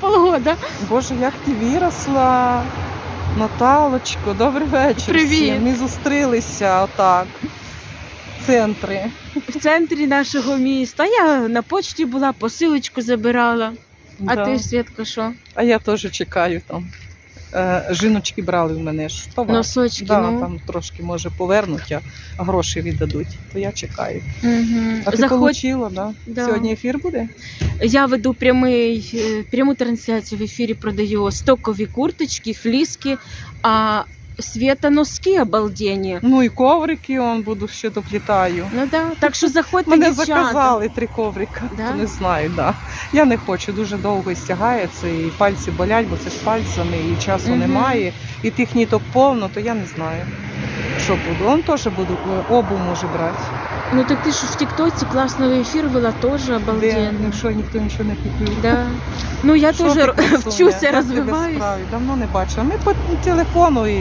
полгода. Боже, як ти виросла. Наталочко, добрий вечір. Привіт. всім. Ми зустрілися отак. В центрі. В центрі нашого міста. Я на почті була, посилочку забирала. А Да. ти, Святка, що? А я теж чекаю там. Е, жіночки брали в мене ж товар. Носочки, да, ну. там трошки може повернуть, а гроші віддадуть. То я чекаю. Угу. А ти получила, да? Да. Сьогодні ефір буде? Я веду прямий, е, пряму трансляцію в ефірі продаю стокові курточки, фліски, а Света носки обалдені. Ну і коврики он буду ще доплітаю. Ну да. Так що заходьте, Мене дівчата. заказали три коврика. Да? Не знаю, да. Я не хочу, дуже довго стягається, і пальці болять, бо це ж пальцями, і часу угу. немає, і тих ніток повно, то я не знаю. Що буду? Он теж буду е, обу може брати. Ну так ти ж в Тіктоці класний ефір вела теж Де обалденно. ну, що ніхто нічого не купив. Да. Ну я Що теж ти, вчуся, Як тебе розвиваюся. справи? Давно не бачила. Ми по телефону і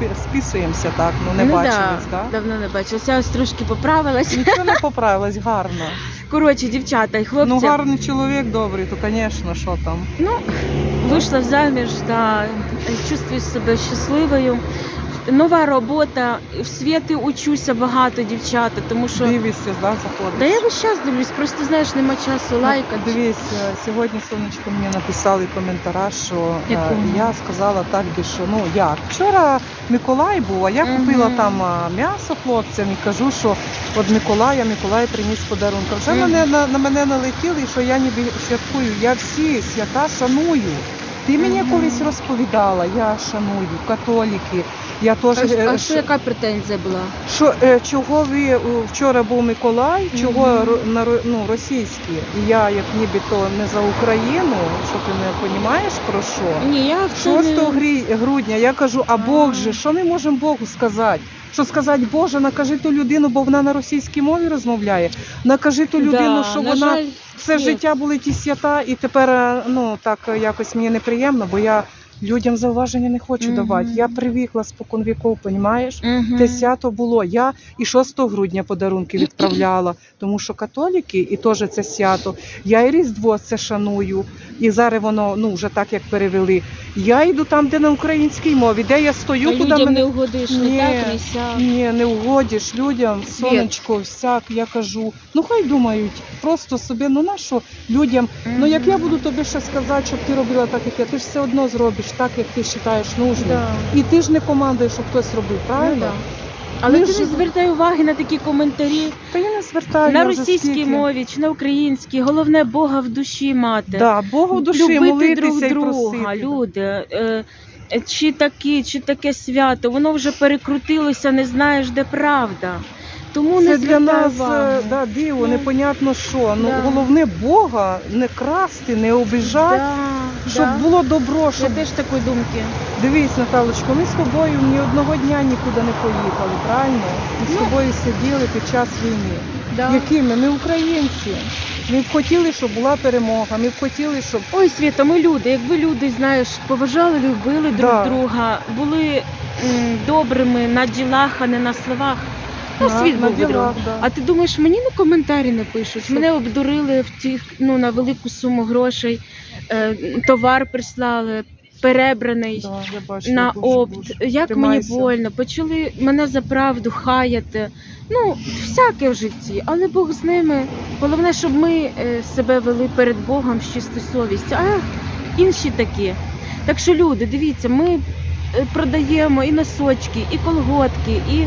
пі- списуємося так, ну не ну, бачились, да, да? давно не бачилася. Я ось трошки поправилась. Нічого не поправилась, гарно. Коротше, дівчата і хлопці. Ну гарний чоловік добрий, то звісно, що там. Ну, вийшла заміж, да, чувствую себе щасливою. Нова робота, в світі учуся багато, дівчата, тому що. Дивишся, да, заходиш. Да я весь час дивлюсь, просто знаєш, нема часу лайкати. Дивись, е, сьогодні сонечко мені написали коментара, що е, Якому? я сказала так, що ну як. Вчора Миколай був, а я купила там м'ясо хлопцям і кажу, що от Миколая, Миколай приніс подарунок. Вже Мгм. мене на, на мене налетіли, що я ніби святкую. Я всі свята шаную. Ти мені колись розповідала, я шаную, католіки. Я теж А, е, а що яка претензія була? що е, чого ви е, вчора був Миколай, чого Мгм. ро- на ро- ну, російські, і я як нібито не за Україну, що ти не розумієш про що? Ні, я в це 6 не... грі- грудня я кажу, а Бог же, що ми можемо Богу сказати? Що сказати, Боже, накажи ту людину, бо вона на російській мові розмовляє. Накажи ту людину, Да, що на вона жаль, все всі. життя були ті свята, і тепер е, ну так е, якось мені неприємно, бо я людям зауваження не хочу Мгм. давати. Я привикла спокон віков, понімаєш? Мгм. Те свято було. Я і 6 грудня подарунки відправляла, тому що католіки, і теж це свято. Я і Різдво це шаную. І зараз воно ну вже так як перевели. Я йду там, де на українській мові, де я А стою, куди людям мене не угодиш, Ні, не так, не сяк. ні, не угодиш людям, сонечко, всяк. Я кажу, ну хай думають, просто собі, ну на що людям. Ну як я буду тобі ще сказати, щоб ти робила так, як я, ти ж все одно зробиш так, як ти вважаєш нужним. Да. І ти ж не командуєш, щоб хтось робив, Ну, правильно? да. Але ти ж- не звертай уваги на такі коментарі Та я не звертаю на російській мові чи на українській. Головне Бога в душі мати. Да, Богу в душі Любити молитися друг і друга, просити. люди. Е, е, чи такі, чи таке свято, воно вже перекрутилося, не знаєш, де правда. Тому не Це для нас увагу. е, да, диво, Ну, непонятно що. Ну да. головне Бога не красти, не обіжати, Да, щоб да. було добро, щоб Я теж такої думки. Дивись, Наталочко, ми з тобою ні одного дня нікуди не поїхали, правильно? Ми з Ну. тобою сиділи під час війни. Да. Якими? Ми українці. Ми б хотіли, щоб була перемога. Ми б хотіли, щоб Ой, Світа, ми люди. Якби люди, знаєш, поважали, любили друг Да. друга, були м, добрими на ділах, а не на словах. Ну, на, світ на був би ділах, другий. да. А ти думаєш, мені на коментарі не пишуть? Мене обдурили в тих, ну, на велику суму грошей, товар прислали, перебраний. Да, я бачу, На опт, Боже. як Тримайся. мені больно, почали мене за правду хаяти. Ну, всяке в житті, але Бог з ними. Головне, щоб ми е, себе вели перед Богом з чистою совістю, а інші такі. Так що, люди, дивіться, ми е, продаємо і носочки, і колготки, і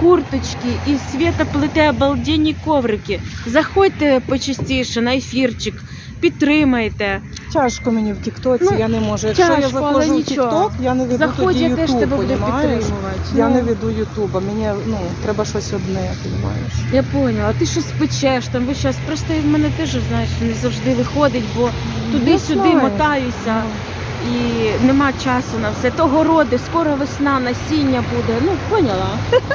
курточки, і свята плете обалденні коврики. Заходьте почастіше на ефірчик, підтримайте. Тяжко мені в Тіктоці, Ну, я не можу. Якщо тяжко, я заходжу в. Тікток, я не веду Заходь, тоді я теж тебе буду підтримувати. Я Ну. не веду Ютуба, мені ну, треба щось одне, понімаєш? Я поняла, ти щось печеш там весь час. Просто в мене теж знаєш, не завжди виходить, бо туди-сюди знаю. мотаюся і нема часу на все. То городи, скоро весна, насіння буде. Ну, поняла.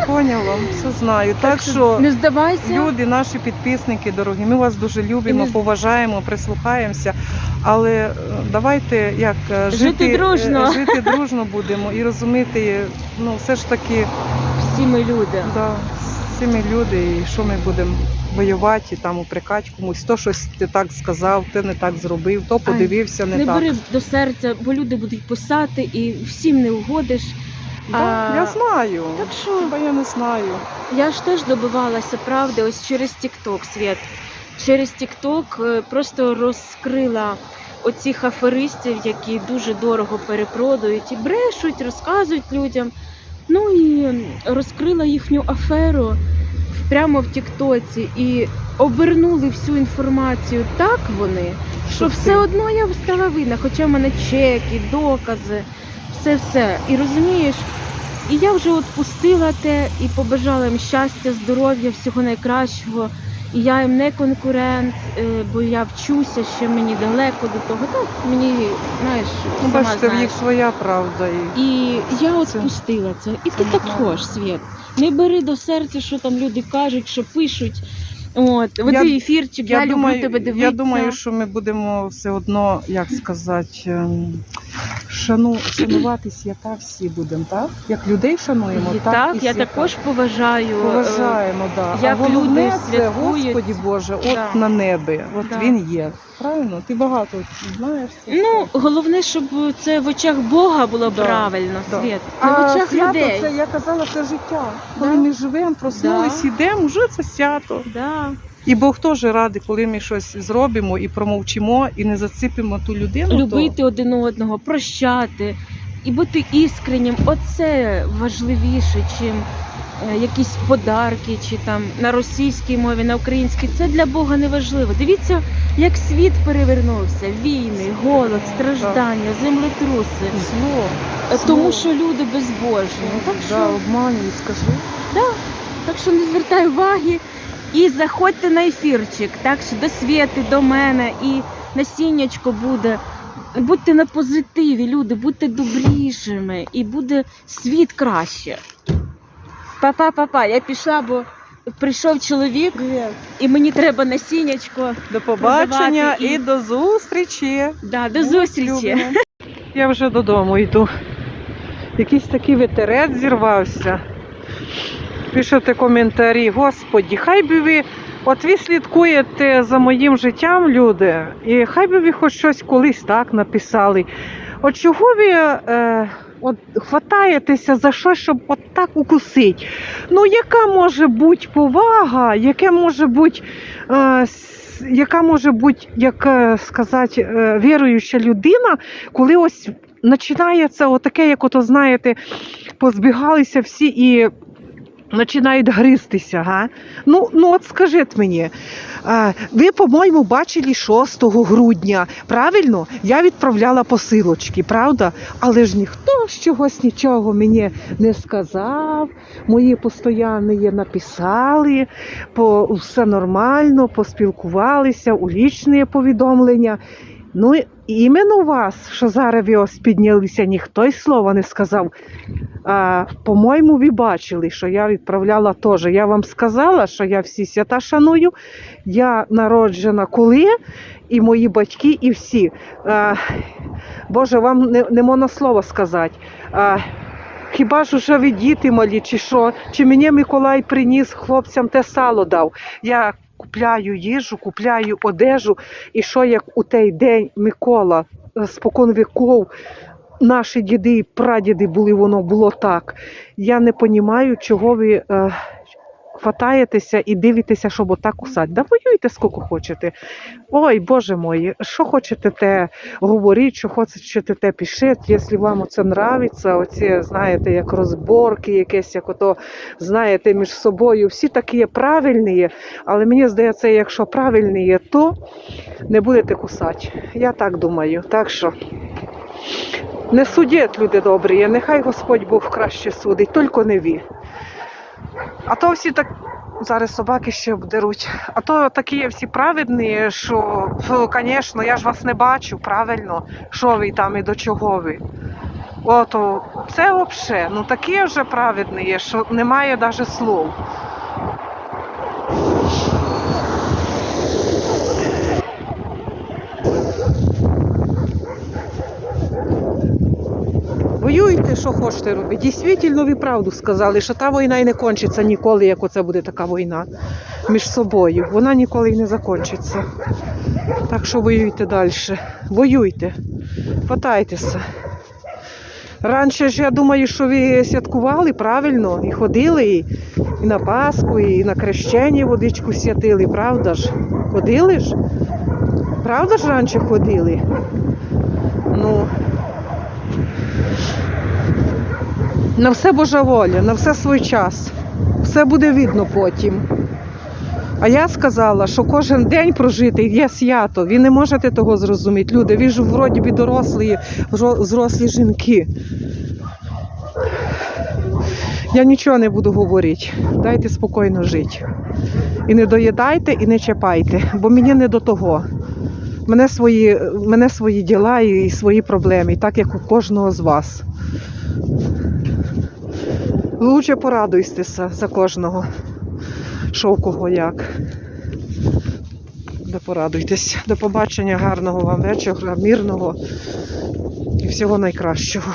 Поняла, все знаю. Так що не здавайся. Люди, наші підписники дорогі, ми вас дуже любимо, не- поважаємо, прислухаємося. Але е, давайте як е, Жити дружно. е, жити дружно будемо і розуміти, ну все ж таки, Всі ми люди. да, всі ми люди, і що ми будемо воювати, і там упрекати комусь, то щось ти так сказав, ти не так зробив, то подивився не, Не так. бери до серця, бо люди будуть писати і всім не угодиш. Да, А, Я знаю. Так що Хіба я не знаю. я ж теж добивалася правди ось через TikTok, Світ. Через TikTok е, просто розкрила оцих аферистів, які дуже дорого перепродають і брешуть, розказують людям. Ну і розкрила їхню аферу прямо в Тіктоці і обернули всю інформацію так вони, що Що все одно я стала винна, хоча в мене чеки, докази, все все. І розумієш, і я вже отпустила те і побажала їм щастя, здоров'я, всього найкращого. І я їм не конкурент, е, бо я вчуся, ще мені далеко до того. Так, мені, знаєш, Ну, сама бачите, в знаєш. них своя правда. І... І я от Це- пустила це. І ти це також, Світ. Не бери до серця, що там люди кажуть, що пишуть. От, веди Я- ефірчик, я, люблю думаю, тебе дивитися. я думаю, що ми будемо все одно, як сказати, ем, шану, шанувати свята всі будемо, так? Як людей шануємо, І так, так, і я свята. також поважаю. е, Поважаємо, да. як а головне люди це, святкують. Господі Боже, от Да. на небі, от Да. він є. Правильно? Ти багато знаєш. це Ну, все. головне, щоб це в очах Бога було Да, правильно, да. Світ. Не в очах свято людей. це, я казала, це життя. Коли Да. ми живемо, проснулись, Да. ідемо, вже це свято. Да. І Бог теж радий, коли ми щось зробимо і промовчимо, і не заціпимо ту людину. Любити один одного, прощати і бути іскреннім. Оце важливіше, чим е, якісь подарки, чи там на російській мові, на українській. Це для Бога не важливо. Дивіться, як світ перевернувся: війни, голод, страждання, землетруси. Зло. Е. Тому що люди безбожні. Так да, що обманюють, скажи. Так що не звертай уваги і заходьте на ефірчик, так що до Світи, до мене і насіннячко буде. Будьте на позитиві, люди, будьте добрішими і буде світ краще. Папа, папа, я пішла, бо прийшов чоловік і мені треба насіннячко. До побачення і- і до зустрічі. Да, до зустрічі. Я вже додому йду. Якийсь такий ветерець зірвався. Пишете коментарі, господі, хай би ви, от ви слідкуєте за моїм життям, люди, і хай би ви хоч щось колись так написали. От чого ви е, от, хватаєтеся за щось, щоб от так укусити? Ну, яка може бути повага, яке може бути, е, яка може бути, як е, сказати, е, віруюча людина, коли ось починається отаке, як ото знаєте, позбігалися всі і починають гристися. Га? Ну, ну от скажіть мені, ви, по-моєму, бачили 6 грудня, правильно? Я відправляла посилочки, правда? Але ж ніхто з чогось нічого мені не сказав. Мої постоянні написали, по, все нормально, поспілкувалися, улічні повідомлення. Ну, іменно вас, що зараз ви ось піднялися, ніхто й слова не сказав. По-моєму, ви бачили, що я відправляла теж. Я вам сказала, що я всі свята шаную. Я народжена коли, і мої батьки, і всі. А, Боже, вам не, не можна слова сказати. А, хіба ж уже ви діти малі, чи що? Чи мені Миколай приніс хлопцям те сало дав? Я купляю їжу, купляю одежу, і що як у той день Микола е, спокон віков наші діди і прадіди були, воно було так. Я не розумію, чого ви е, хватаєтеся і дивитеся, щоб отак кусати. Да воюйте скільки хочете. Ой, Боже мой, що хочете те говоріть, що хочете те пишіть, якщо вам це нравиться, оці, знаєте, як розборки, якесь, як ото, знаєте, між собою. Всі такі правильні, але мені здається, якщо правильні є, то не будете кусати. Я так думаю. Так що. Не судіть, люди добрі, нехай Господь Бог краще судить, тільки не ви. А то всі так. Зараз собаки ще обдеруть. А то такі всі праведні, що, звісно, я ж вас не бачу, правильно, що ви там і до чого ви. Ото це взагалі, ну такі вже праведні що немає навіть слов. Воюйте, що хочете робити. Дійсно, ви правду сказали, що та війна і не кончиться ніколи, як оце буде така війна між собою. Вона ніколи і не закінчиться. Так що воюйте далі. Воюйте, хватайтеся. Раніше ж я думаю, що ви святкували правильно і ходили і, і на Пасху, і на крещення водичку святили, правда ж? Ходили ж? Правда ж раніше ходили? На все Божа воля, на все свій час. Все буде видно потім. А я сказала, що кожен день прожитий є свято. Ви не можете того зрозуміти. Люди, ви ж вроді би дорослі, зрослі жінки. Я нічого не буду говорити. Дайте спокійно жити. І не доїдайте, і не чіпайте, бо мені не до того. Мене свої, мене свої діла і свої проблеми, так як у кожного з вас. Лучше порадуйтеся за кожного, що у кого як. Да порадуйтесь. До побачення, гарного вам вечора, мирного і всього найкращого.